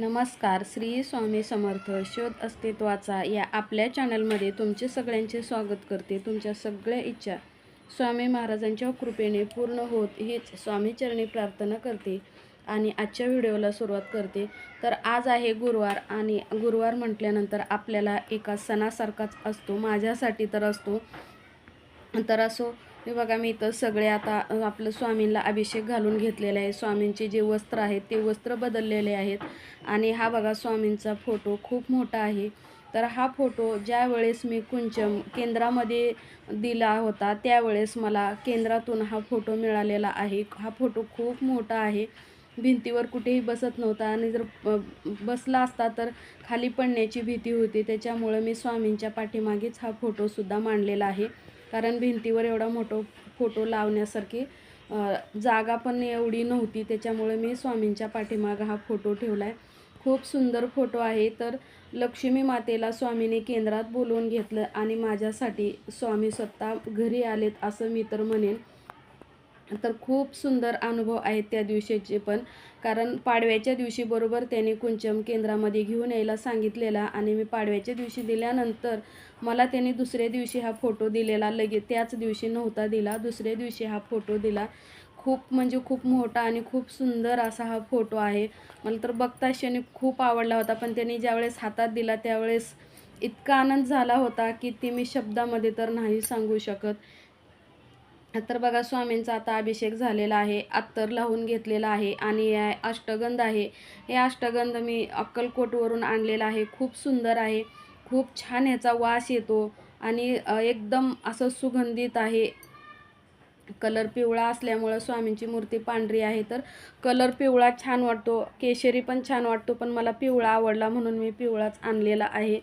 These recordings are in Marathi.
नमस्कार श्री स्वामी समर्थ शोध अस्तित्वाचा या आपल्या चॅनलमध्ये तुमचे सगळ्यांचे स्वागत करते. तुमच्या सगळ्या इच्छा स्वामी महाराजांच्या कृपेने पूर्ण होत हीच स्वामीचरणी प्रार्थना करते आणि आजच्या व्हिडिओला सुरुवात करते. तर आज आहे गुरुवार आणि गुरुवार म्हटल्यानंतर आपल्याला एका सणासारखाच असतो. माझ्यासाठी तर असतो. तर असो हे बघा मी इथं सगळे आता आपलं स्वामींना अभिषेक घालून घेतलेले आहे. स्वामींचे जे वस्त्र आहेत ते वस्त्र बदललेले आहेत. आणि हा बघा स्वामींचा फोटो खूप मोठा आहे. तर हा फोटो ज्या वेळेस मी कुंचम केंद्रामध्ये दिला होता त्यावेळेस मला केंद्रातून हा फोटो मिळालेला आहे. हा फोटो खूप मोठा आहे. भिंतीवर कुठेही बसत नव्हता. आणि जर बसला असता तर खाली पडण्याची भीती होती. त्याच्यामुळं मी स्वामींच्या पाठीमागेच हा फोटोसुद्धा मांडलेला आहे. कारण भिंतीवर एवढा मोठो फोटो लावण्यासारखी जागा पण एवढी नव्हती. त्याच्यामुळे मी स्वामींच्या पाठीमागं हा फोटो ठेवला आहे खूप सुंदर फोटो आहे. तर लक्ष्मी मातेला स्वामीने केंद्रात बोलवून घेतलं आणि माझ्यासाठी स्वामी स्वतः घरी आलेत असं मी तर म्हणेन. तर खूप सुंदर अनुभव आहेत त्या दिवशीचे पण. कारण पाडव्याच्या दिवशी बरोबर त्याने कुंचम केंद्रामध्ये घेऊन यायला सांगितलेला आणि मी पाडव्याच्या दिवशी दिल्यानंतर मला त्याने दुसऱ्या दिवशी हा फोटो दिलेला लगेच त्याच दिवशी नव्हता दिला दुसऱ्या दिवशी हा फोटो दिला. खूप म्हणजे खूप मोठा आणि खूप सुंदर असा हा फोटो आहे. मला तर बघता क्षणी खूप आवडला होता पण त्यांनी ज्यावेळेस हातात दिला त्यावेळेस इतका आनंद झाला होता की ते मी शब्दामध्ये तर नाही सांगू शकत. तर बघा स्वामींचा आता अभिषेक झालेला आहे अत्तर लावून घेतलेला आहे आणि अष्टगंध आहे. हे अष्टगंध मी अक्कलकोटवरून आणलेला आहे खूप सुंदर आहे. खूप छान ह्याचा वास येतो आणि एकदम असं सुगंधित आहे. कलर पिवळा असल्यामुळं स्वामींची मूर्ती पांढरी आहे. तर कलर पिवळा छान वाटतो केशरी पण छान वाटतो पण मला पिवळा आवडला म्हणून मी पिवळाच आणलेला आहे.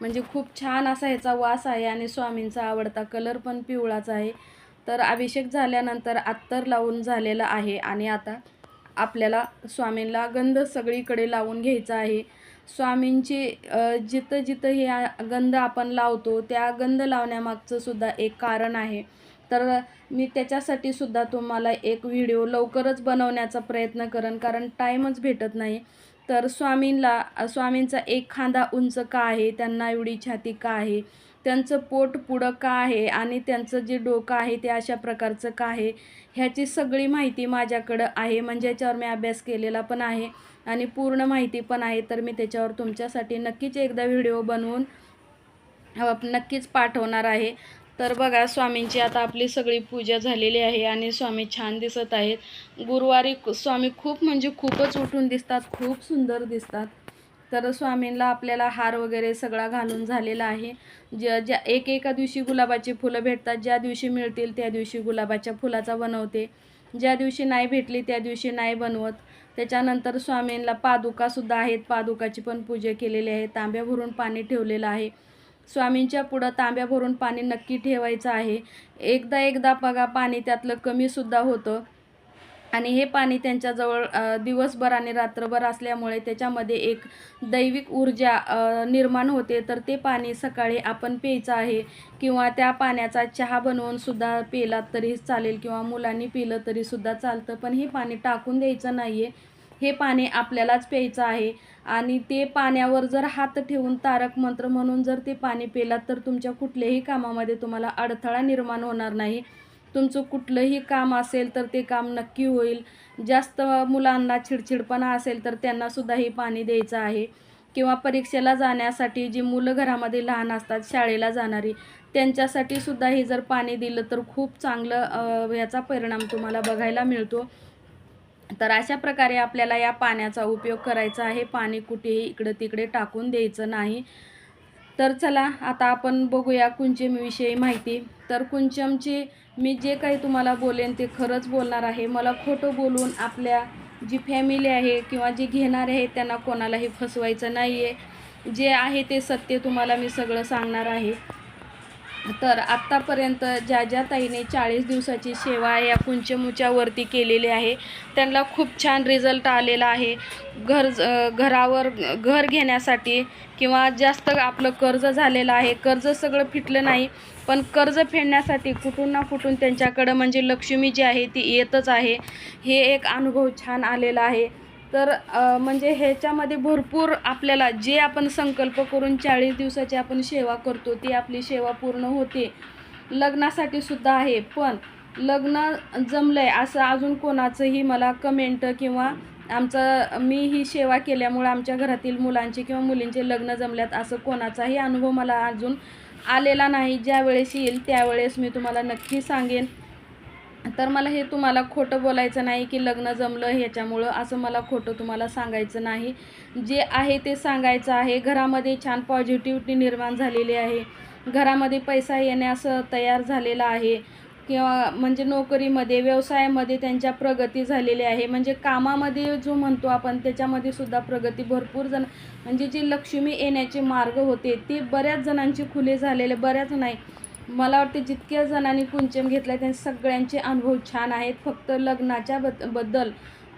म्हणजे खूप छान असा ह्याचा वास आहे आणि स्वामींचा आवडता कलर पण पिवळाच आहे. तर अभिषेक झाल्यानंतर अत्तर लावून झालेला आहे आणि आता आपल्याला स्वामींना गंध सगळीकडे लावून घ्यायचा आहे. स्वामींची जिथं जिथं हे गंध आपण लावतो त्या गंध लावण्यामागचं सुद्धा एक कारण आहे. तर मी त्याच्यासाठी सुद्धा तुम्हाला एक व्हिडिओ लवकरच बनवण्याचा प्रयत्न करेन कारण टाईमच भेटत नाही. तर स्वामींला स्वामींचा एक खांदा उंच का आहे त्यांना एवढी छाती का आहे त्यांचं पोट पुढं का आहे आणि त्यांचं जे डोकं आहे ते अशा प्रकारचं का आहे ह्याची सगळी माहिती माझ्याकडं आहे. म्हणजे याच्यावर मी अभ्यास केलेला पण आहे आणि पूर्ण माहिती पण आहे. तर मी त्याच्यावर तुमच्यासाठी नक्कीच एकदा व्हिडिओ बनवून नक्कीच पाठवणार आहे. तर बघा स्वामींची आता आपली सगळी पूजा झालेली आहे आणि स्वामी छान दिसत आहेत. गुरुवारी स्वामी खूप म्हणजे खूपच उठून दिसतात खूप सुंदर दिसतात. तर स्वामींना आपल्याला हार वगैरे सगळा घालून झालेला आहे. ज्या ज्या एक एका दिवशी गुलाबाची फुलं भेटतात ज्या दिवशी मिळतील त्या दिवशी गुलाबाच्या फुलाचा बनवते. ज्या दिवशी नाही भेटली त्या दिवशी नाही बनवत. त्याच्यानंतर स्वामींना पादुकासुद्धा आहेत. पादुकाची पण पूजा केलेली आहे. तांब्या भरून पाणी ठेवलेलं आहे. स्वामींच्या पुढं तांब्या भरून पाणी नक्की ठेवायचं आहे. एकदा एकदा बघा पाणी त्यातलं कमीसुद्धा होतं. आणि हे पाणी त्यांच्याजवळ दिवसभर आणि रात्रभर असल्यामुळे त्याच्यामध्ये एक दैविक ऊर्जा निर्माण होते. तर ते पाणी सकाळी आपण प्यायचं आहे किंवा त्या पाण्याचा चहा बनवून सुद्धा पिलात तरी चालेल किंवा मुलांनी पिलं तरीसुद्धा चालतं. पण हे पाणी टाकून द्यायचं नाही आहे हे पाणी आपल्यालाच प्यायचं आहे. आणि ते पाण्यावर जर हात ठेवून तारक मंत्र म्हणून जर ते पाणी पिलात तर तुमच्या कुठल्याही कामामध्ये तुम्हाला अडथळा निर्माण होणार नाही. तुमचं कुठलंही काम असेल तर ते काम नक्की होईल. जास्त मुलांना चिडचिडपणा असेल तर त्यांनासुद्धा हे पाणी द्यायचं आहे. किंवा परीक्षेला जाण्यासाठी जी मुलं घरामध्ये लहान असतात शाळेला जाणारी त्यांच्यासाठी सुद्धा हे जर पाणी दिलं तर खूप चांगलं याचा परिणाम तुम्हाला बघायला मिळतो. तर अशा प्रकारे आपल्याला या पाण्याचा उपयोग करायचा आहे. पाणी कुठेही इकडं तिकडे टाकून द्यायचं नाही. तर चला आता आपण बघूया कुंचमविषयी माहिती. तर कुंचमची मी जे काही तुम्हाला बोलेन ते खरंच बोलणार आहे. मला खोटं बोलून आपल्या जी फॅमिली आहे किंवा जे घेणारे आहेत त्यांना कोणालाही फसवायचं नाही आहे जे आहे ते सत्य तुम्हाला मी सगळं सांगणार आहे. तर आत्तापर्यंत ज्या ज्या ताईने चाळीस दिवसाची सेवा या कुंचमुच्यावरती केलेली आहे त्यांना खूप छान रिझल्ट आलेला आहे. घर घरावर घर घेण्यासाठी किंवा जास्त आपलं कर्ज झालेलं आहे. कर्ज सगळं फिटलं नाही पण कर्ज फेडण्यासाठी कुठून ना कुठून त्यांच्याकडं म्हणजे लक्ष्मी जी आहे ती येतच आहे. हे एक अनुभव छान आलेला आहे. तर म्हणजे ह्याच्यामध्ये भरपूर आपल्याला जे आपण संकल्प करून चाळीस दिवसाची आपण सेवा करतो ती आपली सेवा पूर्ण होते. लग्नासाठी सुद्धा आहे पण लग्न जमलं आहे असं अजून कोणाचंही मला कमेंट किंवा आमचं मी ही सेवा केल्यामुळं आमच्या घरातील मुलांचे किंवा मुलींचे लग्न जमल्यात असं कोणाचाही अनुभव मला अजून आलेला नाही. ज्यावेळेस येईल त्यावेळेस मी तुम्हाला नक्की सांगेन. तर मला हे तुम्हाला खोटं बोलायचं नाही की लग्न जमलं ह्याच्यामुळं असं मला खोटं तुम्हाला सांगायचं नाही. जे आहे ते सांगायचं आहे. घरामध्ये छान पॉझिटिव्हिटी निर्माण झालेली आहे. घरामध्ये पैसा येण्यास तयार झालेला आहे. किंवा म्हणजे नोकरीमध्ये व्यवसायामध्ये त्यांच्या प्रगती झालेली आहे. म्हणजे कामामध्ये जो म्हणतो आपण त्याच्यामध्ये सुद्धा प्रगती भरपूर जण म्हणजे जी लक्ष्मी येण्याचे मार्ग होते ते बऱ्याच जणांची खुले झालेले बऱ्याच नाही. मला वाटते जितक्या जणांनी कुंचम घेतला आहे त्यांचे सगळ्यांचे अनुभव छान आहेत. फक्त लग्नाच्या बदबद्दल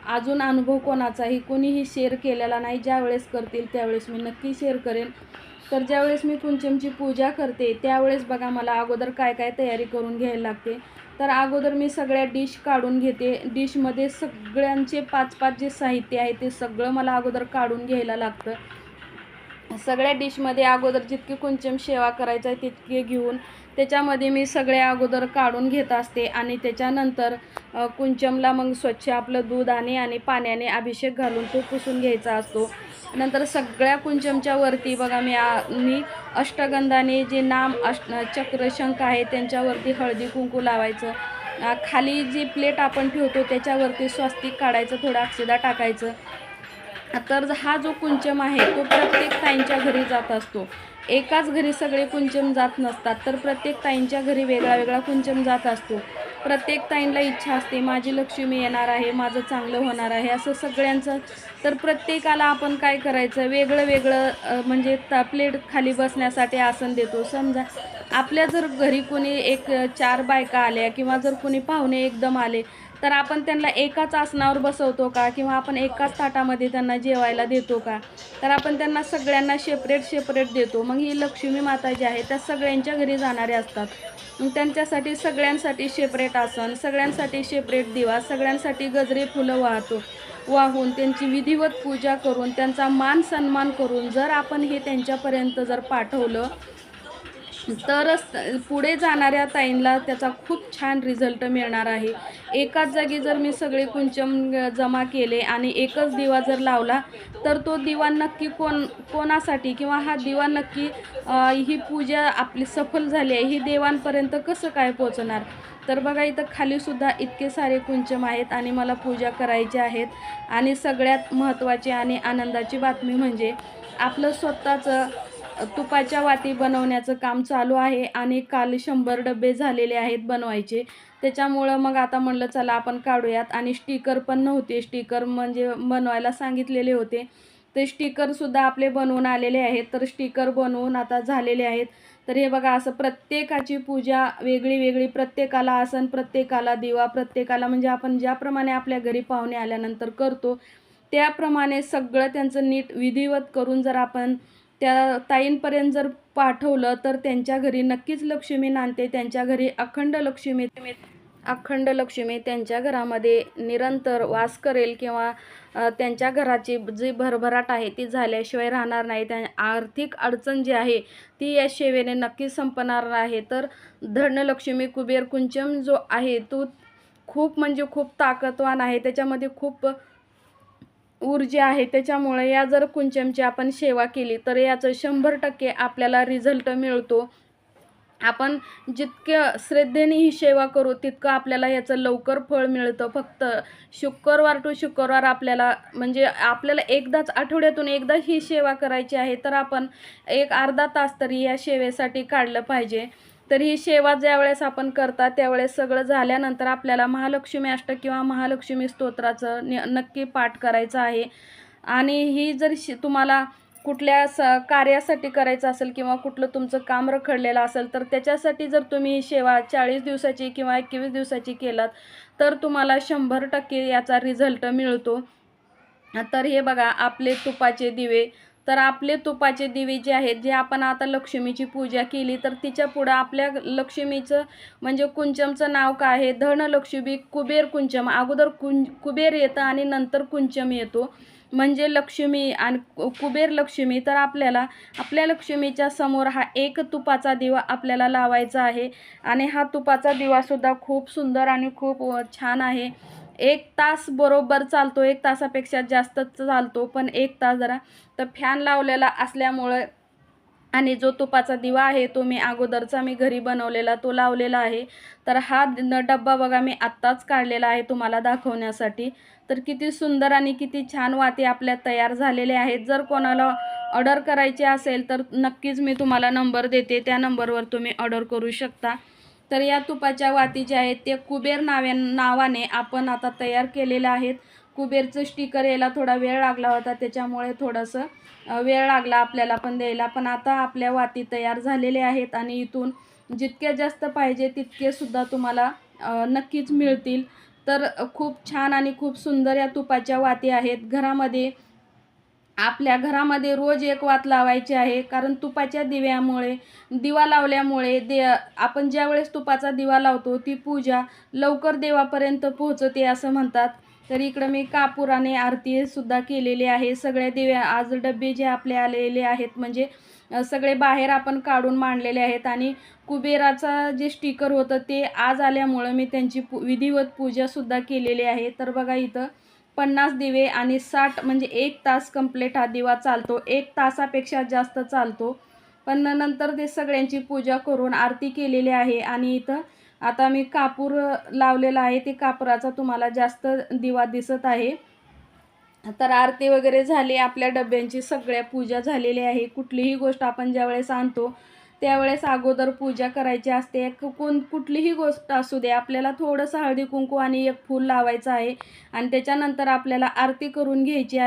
अजून अनुभव कोणाचाही कोणीही शेअर केलेला नाही. ज्यावेळेस करतील त्यावेळेस मी नक्की शेअर करेन. तर ज्यावेळेस मी कुंचमची पूजा करते त्यावेळेस बघा मला अगोदर काय काय तयारी करून घ्यायला लागते. तर अगोदर मी सगळ्या डिश काढून घेते. डिशमध्ये सगळ्यांचे पाच पाच जे साहित्य आहे ते सगळं मला अगोदर काढून घ्यायला लागतं. सगळ्या डिशमध्ये अगोदर जितकी कुंचम सेवा करायचं आहे तितके घेऊन त्याच्यामध्ये मी सगळे अगोदर काढून घेत असते आणि त्याच्यानंतर कुंचमला मग स्वच्छ आपलं दूध आणि आणि पाण्याने अभिषेक घालून तो पुसून घ्यायचा असतो. नंतर सगळ्या कुंचमच्या वरती बघा मी मी अष्टगंधाने जे नाम अष्ट चक्रशंख आहे त्यांच्यावरती हळदी कुंकू लावायचं. खाली जी प्लेट आपण ठेवतो त्याच्यावरती स्वस्तिक काढायचं थोडं अक्षदा टाकायचं. तर हा जो कुंचम आहे तो प्रत्येक ताईंच्या घरी जात असतो. एकाच घरी सगळे कुंचम जात नसतात तर प्रत्येक ताईंच्या घरी वेगळा वेगळा कुंचम जात असतो. प्रत्येक ताईंला इच्छा असते माझी लक्ष्मी येणार आहे माझं चांगलं होणार आहे असं सगळ्यांचं. तर प्रत्येकाला आपण काय करायचं? वेगळं वेगळं म्हणजे ता प्लेट खाली बसण्यासाठी आसन देतो. समजा आपल्या जर घरी कोणी एक चार बायका आल्या किंवा जर कोणी पाहुणे एकदम आले तर आपण त्यांना एकाच आसनावर बसवतो का? किंवा आपण एकाच ताटामध्ये त्यांना जेवायला देतो का? तर आपण त्यांना सगळ्यांना सेपरेट सेपरेट देतो. मग ही लक्ष्मी माता जी आहे त्या सगळ्यांच्या घरी जाणाऱ्या असतात. मग त्यांच्यासाठी सगळ्यांसाठी सेपरेट आसन सगळ्यांसाठी सेपरेट दिवा सगळ्यांसाठी गजरे फुलं वाहतो वाहून त्यांची विधिवत पूजा करून त्यांचा मान सन्मान करून जर आपण हे त्यांच्यापर्यंत जर पाठवलं तरच पुढे जाणाऱ्या ताईंला त्याचा खूप छान रिझल्ट मिळणार आहे. एकाच जागी जर मी सगळे कुंचम जमा केले आणि एकच दिवा जर लावला तर तो दिवा नक्की कोण कोणासाठी किंवा हा दिवा नक्की ही पूजा आपली सफल झाली आहे ही देवांपर्यंत कसं काय पोचणार तर बघा इथं खालीसुद्धा इतके सारे कुंचम आहेत आणि मला पूजा करायची आहेत. आणि सगळ्यात महत्त्वाची आणि आनंदाची बातमी म्हणजे आपलं स्वतःचं तुपाच्या वाती बनवण्याचं काम चालू आहे आणि काल शंभर डबे झालेले आहेत बनवायचे. त्याच्यामुळं मग आता म्हणलं चला आपण काढूयात. आणि स्टिकर पण नव्हते. स्टिकर म्हणजे बनवायला सांगितलेले होते. ते स्टिकरसुद्धा आपले बनवून आलेले आहेत. तर स्टिकर बनवून आता झालेले आहेत. तर हे बघा असं प्रत्येकाची पूजा वेगळी वेगळी. प्रत्येकाला आसन प्रत्येकाला दिवा प्रत्येकाला म्हणजे आपण ज्याप्रमाणे आपल्या घरी पाहुणे आल्यानंतर करतो त्याप्रमाणे सगळं त्यांचं नीट विधिवत करून जर आपण त्या ताईंपर्यंत जर पाठवलं तर त्यांच्या घरी नक्कीच लक्ष्मी नांदते. त्यांच्या घरी अखंड लक्ष्मी अखंड लक्ष्मी त्यांच्या घरामध्ये निरंतर वास करेल किंवा त्यांच्या घराची जी भरभराट आहे ती झाल्याशिवाय राहणार नाही. त्या आर्थिक अडचण जी आहे ती या सेवेने नक्कीच संपणार आहे. तर धनलक्ष्मी कुबेर कुंचम जो आहे तो खूप म्हणजे खूप ताकदवान आहे. त्याच्यामध्ये खूप ऊर्जा आहे त्याच्यामुळे या जर कुंचमची आपण सेवा केली तर याचं शंभर टक्के आपल्याला रिझल्ट मिळतो. आपण जितक्या श्रद्धेने ही सेवा करू तितकं आपल्याला याचं लवकर फळ मिळतं. फक्त शुक्रवार टू शुक्रवार आपल्याला म्हणजे आपल्याला एकदाच आठवड्यातून एकदा ही सेवा करायची आहे तर आपण एक अर्धा तास तरी या सेवेसाठी काढलं पाहिजे. तर ही सेवा ज्यावेळेस आपण करता त्यावेळेस सगळं झाल्यानंतर आपल्याला महालक्ष्मी अष्ट किंवा महालक्ष्मी स्तोत्राचं नक्की पाठ करायचं आहे. आणि ही जर शि तुम्हाला कुठल्या स कार्यासाठी करायचं असेल किंवा कुठलं तुमचं काम रखडलेलं असेल तर त्याच्यासाठी जर तुम्ही ही सेवा चाळीस दिवसाची किंवा एकवीस दिवसाची केलात तर तुम्हाला शंभर टक्के याचा रिझल्ट मिळतो. तर हे बघा आपले तुपाचे दिवे तर आपले तुपाचे दिवे जे आहेत जे आपण आता लक्ष्मीची पूजा केली तर तिच्या पुढं आपल्या लक्ष्मीचं म्हणजे कुंचमचं नाव काय आहे? धनलक्ष्मी कुबेर कुंचम. अगोदर कुं कुबेर येतं आणि नंतर कुंचम येतो. म्हणजे लक्ष्मी आणि कुबेर लक्ष्मी तर आपल्याला आपल्या लक्ष्मीच्या समोर हा एक तुपाचा दिवा आपल्याला लावायचा आहे. आणि हा तुपाचा दिवासुद्धा खूप सुंदर आणि खूप छान आहे. एक तास बरोबर चालतो एक तासापेक्षा जास्तच चालतो पण एक तास जरा. तर फॅन लावलेला असल्यामुळं आणि जो तुपाचा दिवा आहे तो मी अगोदरचा मी घरी बनवलेला तो लावलेला आहे. तर हा न डब्बा बघा मी आत्ताच काढलेला आहे तुम्हाला दाखवण्यासाठी. तर किती सुंदर आणि किती छान वाती आपल्या तयार झालेले आहेत. जर कोणाला ऑर्डर करायची असेल तर नक्कीच मी तुम्हाला नंबर देते. त्या नंबरवर तुम्ही ऑर्डर करू शकता. तर या तुपाच्या वाती ज्या आहेत ते कुबेर नाव्या नावाने आपण आता तयार केलेल्या आहेत. कुबेरचं स्टिकर यायला थोडा वेळ लागला होता त्याच्यामुळे थोडंसं वेळ लागला आपल्याला पण द्यायला. पण आता आपल्या वाती तयार झालेल्या आहेत आणि इथून जितक्या जास्त पाहिजे तितके सुद्धा तुम्हाला नक्कीच मिळतील. तर खूप छान आणि खूप सुंदर या तुपाच्या वाती आहेत. घरामध्ये आपल्या घरामध्ये रोज एक वात लावायची आहे कारण तुपाच्या दिव्यामुळे दिवा लावल्यामुळे दे आपण ज्यावेळेस तुपाचा दिवा लावतो ती पूजा लवकर देवापर्यंत पोहोचते असं म्हणतात. तर इकडं मी कापुराने आरतीसुद्धा केलेली आहे. सगळ्या दिव्या आज डबे जे आपले आलेले आहेत म्हणजे सगळे बाहेर आपण काढून मांडलेले आहेत आणि कुबेराचा जे स्टिकर होतं ते आज आल्यामुळं मी त्यांची पू विधिवत पूजासुद्धा केलेली आहे. तर बघा इथं पन्नास दिवे आणि साठ म्हणजे एक तास कंप्लीट हा दिवा चालतो. एक तासापेक्षा जास्त चालतो. पण नंतर ते सगळ्यांची पूजा करून आरती केलेली आहे आणि इथं आता मी कापूर लावलेला आहे. ते कापराचा तुम्हाला जास्त दिवा दिसत आहे. तर आरती वगैरे झाली. आपल्या डब्यांची सगळ्या पूजा झालेली आहे. कुठलीही गोष्ट आपण ज्यावेळेस आणतो त्यावेळेस अगोदर पूजा करायची असते. कोण कुठलीही गोष्ट असू दे आपल्याला थोडंसं हळदी कुंकू आणि एक फूल लावायचं आहे. आणि त्याच्यानंतर आपल्याला आरती करून घ्यायची आहे.